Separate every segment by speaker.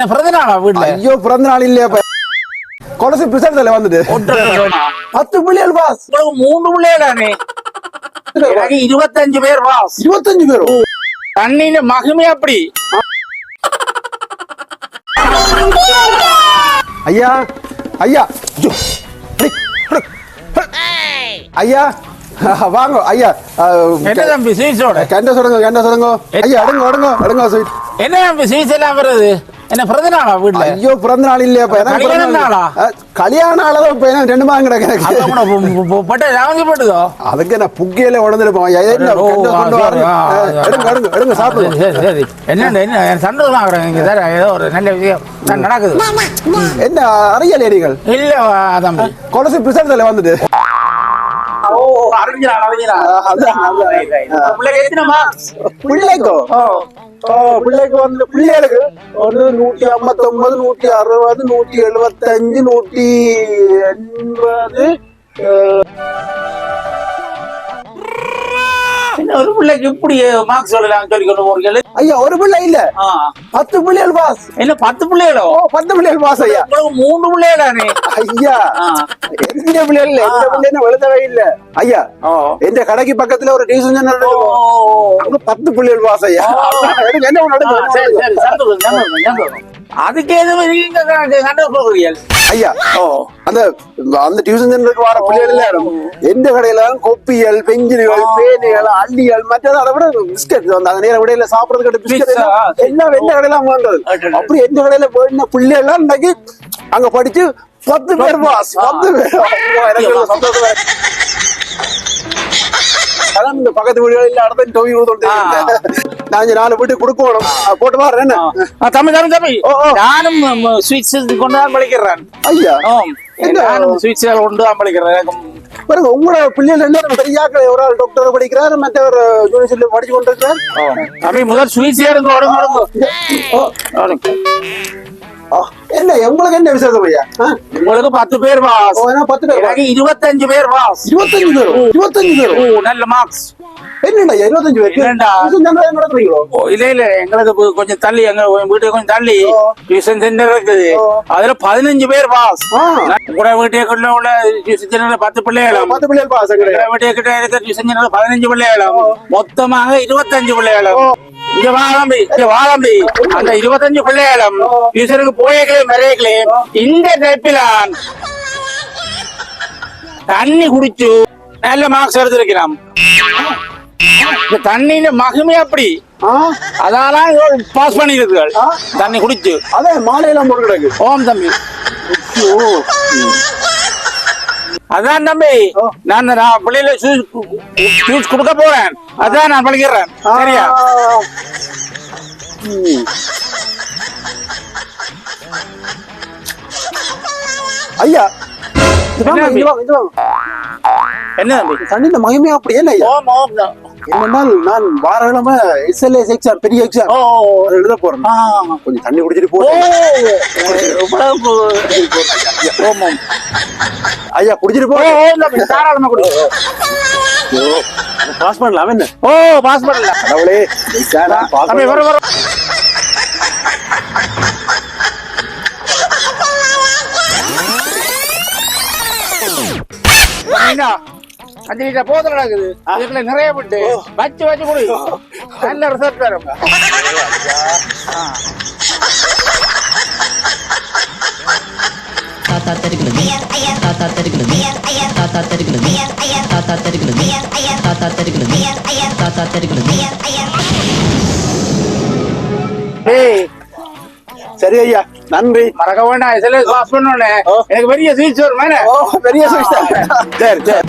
Speaker 1: பிறந்த நாளா வீட்டுல
Speaker 2: ஐயோ பிறந்த நாள் இல்லையா கொலசு பிசர்தல வந்துட்டு. பத்து பிள்ளைகள் பாஸ்
Speaker 1: மூன்று பிள்ளைகளானே எனக்கு இருபத்தஞ்சு பேர் வாஸ்
Speaker 2: இருபத்தஞ்சு பேரும்
Speaker 1: தண்ணியில மகிமை அப்படி.
Speaker 2: ஐயா ஐயா ஐயோ, வாங்க ஐயா
Speaker 1: என்ன தம்பி சீசோட
Speaker 2: கேண்ட சொல்லுங்க கேண்ட சொல்லுங்க ஐயா அடுங்க அடுங்க அடுங்க ஸ்வீட்
Speaker 1: என்ன தம்பி எல்லாம் வருது? என்ன பிறந்த நாளா வீட்டுல
Speaker 2: ஐயோ பிறந்த நாள் இல்லையா இப்ப எனக்கு
Speaker 1: கல்யாண
Speaker 2: நாள்.
Speaker 1: நாளா?
Speaker 2: கல்யாண நாளதான் இப்ப எனக்கு ரெண்டு மாதம் கிடக்கு
Speaker 1: பட்ட ராவஞ்சி போட்டுதோ
Speaker 2: அதுக்கு நான் புக்கையில என்ன அஹ், எடுங்க எடுங்க எடுங்க
Speaker 1: சரி
Speaker 2: சாப்பிடுங்க.
Speaker 1: சரி சரி என்ன என்ன என் சந்தோஷம் ஆகுறேன் இங்க சார்? ஏதோ ஒரு நல்ல விஷயம். நடக்குது.
Speaker 2: என்ன அறியலையா நீங்கள்
Speaker 1: இல்ல தம்பி.
Speaker 2: கொலசு பிசர்தல வந்துட்டு.
Speaker 1: பிள்ளைக்கு?
Speaker 2: பிள்ளைக்கு வந்து பிள்ளைகளுக்கு ஒன்று நூற்றி ஐம்பத்தொம்பது நூற்றி அறுபது நூற்றி எழுபத்தஞ்சு நூற்றி எண்பது
Speaker 1: என்ன ஒரு பிள்ளைக்கு இப்படி மார்க்ஸ் சொல்லலாம் சொல்லி கொண்டு போறீங்க
Speaker 2: ஐயா ஒரு பிள்ளை இல்ல. பத்து பிள்ளைகள் பாஸ்
Speaker 1: என்ன பத்து பிள்ளைகளோ?
Speaker 2: பத்து பிள்ளைகள் பாஸ் ஐயா.
Speaker 1: மூன்று பிள்ளைகளானே
Speaker 2: ஐயா. எந்த பிள்ளைகள் இல்ல எந்த பிள்ளைன்னு எழுதவே இல்ல. ஐயா எந்த கடைக்கு பக்கத்துல ஒரு டியூஷன் சென்டர். அங்க பத்து பிள்ளைகள் பாஸ் ஐயா. என்ன ஒண்ணு
Speaker 1: அதுக்கு எதுவும் நீங்க சண்டை போடுறீங்க
Speaker 2: ஐயா
Speaker 1: ஓ
Speaker 2: அந்த அந்த டியூஷன் சென்டருக்கு வர பிள்ளைகள் எல்லாம் எந்த கடையில கொப்பியல் பெஞ்சில்கள் பேனிகள் அள்ளிகள் மற்றது அதை விட பிஸ்கட் அந்த அந்த நேர விடையில சாப்பிடறதுக்கு பிஸ்கட் எல்லாம் எந்த கடையில வாங்குறது. அப்படி எந்த கடையில போயின பிள்ளைகள் இன்னைக்கு அங்க படிச்சு பத்து பேர் பாஸ் பத்து பேர். ஐயோ, எனக்கு ஒரு சந்தோஷமா இருக்கு. அதான் இந்த பக்கத்து ஊதுட்டு நான் இங்க நாலு வீட்டுக்கு கொடுக்கணும். போட்டு பாரு என்ன?
Speaker 1: தம்பி தம்பி தம்பி. நானும் ஸ்வீட்ஸ் கொண்டு தான் படிக்கிறேன்
Speaker 2: ஐயா.
Speaker 1: நானும் ஸ்வீட்ஸ் கொண்டு தான்
Speaker 2: பாருங்க உங்களோட பிள்ளைகள் என்ன பெரியாக்கள் ஒரு ஆள் டாக்டர் படிக்கிறார் மற்றவர் யூனிவர்சிட்டியில் படிச்சு கொண்டிருக்கிறார்?
Speaker 1: தம்பி முதல் ஸ்வீட்ஸ் எடுங்க
Speaker 2: என்ன உங்களுக்கு என்ன விசேஷம் ஐயா?
Speaker 1: உங்களுக்கு பத்து பேர்
Speaker 2: ஓ, என்ன பத்து பேர்
Speaker 1: இருபத்தஞ்சு பேர் வாஸ்.
Speaker 2: இருபத்தஞ்சு பேரும் இருபத்தஞ்சு
Speaker 1: ஓ
Speaker 2: பேரும்
Speaker 1: நல்ல மார்க்ஸ்
Speaker 2: என்னடா இருபத்தஞ்சு பேர் நடத்துறீங்களோ?
Speaker 1: ஓ, இல்ல இல்ல எங்களுக்கு கொஞ்சம் தள்ளி எங்க வீட்டுக்கு கொஞ்சம் தள்ளி.
Speaker 2: ஓ.
Speaker 1: டியூஷன் சென்டர் இருக்குது
Speaker 2: ஓ.
Speaker 1: அதுல பதினஞ்சு பேர் பாஸ். கூட வீட்டுக்குள்ள உள்ள டியூஷன் சென்டர்ல பத்து பிள்ளைகளும்
Speaker 2: பத்து பிள்ளைகள் பாஸ்
Speaker 1: வீட்டு கிட்ட இருக்க டியூஷன் சென்டர்ல பதினஞ்சு பிள்ளைகளும் மொத்தமாக இருபத்தஞ்சு பிள்ளைகளும் இங்க வாழம்பி இங்க வாழம்பி அந்த இருபத்தஞ்சு பிள்ளைகளும் டியூஷனுக்கு போயங்களே மறையங்களே இந்த டைப்பிலான் தண்ணி குடிச்சு நல்ல மார்க்ஸ் எடுத்திருக்கிறான். இந்த தண்ணியில மகிமை அப்படி.
Speaker 2: ஆ?
Speaker 1: அதால பாஸ் பண்ணிருக்குகள் தண்ணி குடிச்சு.
Speaker 2: அதே மாலையெல்லாம் போட்டு கிடக்கு
Speaker 1: ஓம் தம்பி. அதான் தம்பி. நான் நான் பிள்ளைல ஜூஸ் ஜூஸ் கொடுக்க போறேன். அதான் நான் படிக்கிறேன் சரியா.
Speaker 2: ஐயா
Speaker 1: என்ன தம்பி?
Speaker 2: தண்ணியில மகிமையா அப்படி என்ன ஐயா?
Speaker 1: ஓம் ஓம் தான்.
Speaker 2: என்னன்னா நான் வார கிழமை எஸ்எல்எஸ் எக்ஸாம். பெரிய எக்ஸாம் எழுத போறேன். கொஞ்சம் தண்ணி குடிச்சிட்டு
Speaker 1: ஓ
Speaker 2: போ
Speaker 1: எவ்வளவு ஓம் ஓம்
Speaker 2: ஐயா குடிச்சிட்டு போ.
Speaker 1: ஓ ஓம் தம்பி தாராளமா குடி.
Speaker 2: பாஸ் பண்ணலாம் என்ன?
Speaker 1: ஓ பாஸ் பண்ணல
Speaker 2: கடவுளே exam நான் pass
Speaker 1: தம்பி அஞ்சு லிட்டர் போதல் நடக்குது. இதுல நிறைய விட்டு வச்சு வச்சு குடி. நல்ல ரிசல்ட் வரும்.
Speaker 3: தாத்தா தெருக்கிறது தாத்தா தெருக்கிறது தாத்தா தெருக்கிறது தாத்தா தெருக்கிறது தாத்தா தெருக்கிறது தாத்தா தெருக்கிறது
Speaker 2: சரி ஐயா. நன்றி.
Speaker 1: மறக்க வேண்டாம். இதுல பண்ணோன்னே. எனக்கு பெரிய ஸ்வீட்ஸ் வரும் மேலே
Speaker 2: ஓ பெரிய சுவிஸ்தா சரி சரி.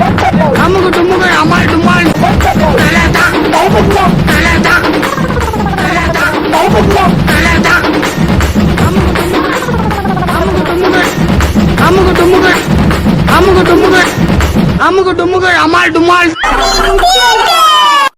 Speaker 4: அமுக்கு டுமுக்கு அமுக்கு டுமுக்கு அமால்